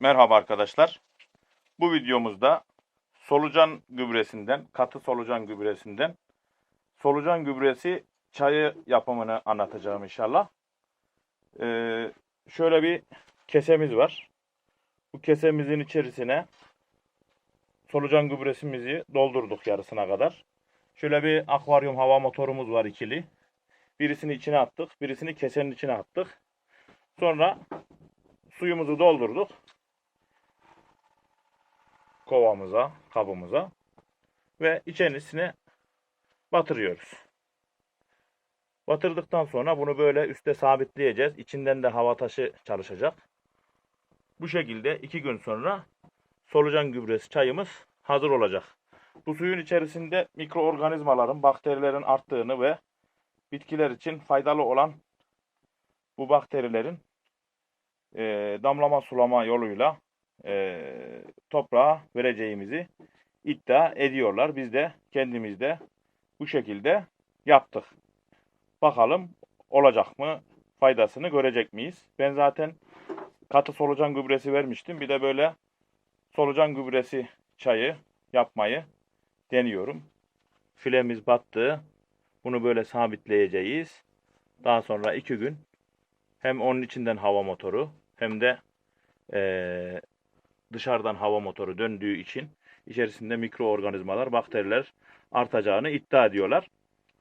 Merhaba arkadaşlar. Bu videomuzda solucan gübresinden, katı solucan gübresinden solucan gübresi çayı yapımını anlatacağım inşallah. Ee, şöyle bir kesemiz var. Bu kesemizin içerisine solucan gübresimizi doldurduk yarısına kadar. Şöyle bir akvaryum hava motorumuz var ikili. Birisini içine attık, birisini kesenin içine attık. Sonra suyumuzu doldurduk kovamıza, kabımıza ve içerisine batırıyoruz. Batırdıktan sonra bunu böyle üste sabitleyeceğiz. İçinden de hava taşı çalışacak. Bu şekilde iki gün sonra solucan gübresi çayımız hazır olacak. Bu suyun içerisinde mikroorganizmaların, bakterilerin arttığını ve bitkiler için faydalı olan bu bakterilerin damlama sulama yoluyla eee, toprağa vereceğimizi iddia ediyorlar. Biz de kendimiz de bu şekilde yaptık. Bakalım olacak mı? Faydasını görecek miyiz? Ben zaten katı solucan gübresi vermiştim. Bir de böyle solucan gübresi çayı yapmayı deniyorum. Filemiz battı. Bunu böyle sabitleyeceğiz. Daha sonra iki gün hem onun içinden hava motoru hem de eee, dışarıdan hava motoru döndüğü için içerisinde mikroorganizmalar, bakteriler artacağını iddia ediyorlar.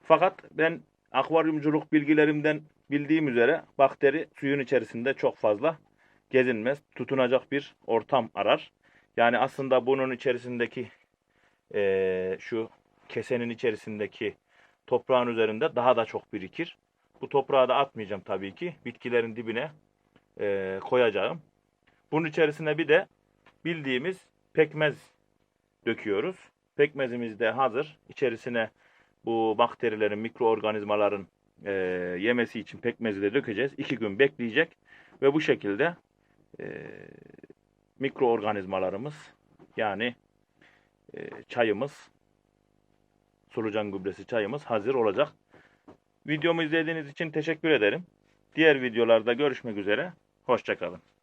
Fakat ben akvaryumculuk bilgilerimden bildiğim üzere bakteri suyun içerisinde çok fazla gezinmez. Tutunacak bir ortam arar. Yani aslında bunun içerisindeki eee, şu kesenin içerisindeki toprağın üzerinde daha da çok birikir. Bu toprağı da atmayacağım tabii ki. Bitkilerin dibine eee, koyacağım. Bunun içerisine bir de bildiğimiz pekmez döküyoruz. Pekmezimiz de hazır. İçerisine bu bakterilerin, mikroorganizmaların eee, yemesi için pekmezi de dökeceğiz. İki gün bekleyecek ve bu şekilde eee, mikroorganizmalarımız yani eee, çayımız, solucan gübresi çayımız hazır olacak. Videomu izlediğiniz için teşekkür ederim. Diğer videolarda görüşmek üzere. Hoşçakalın.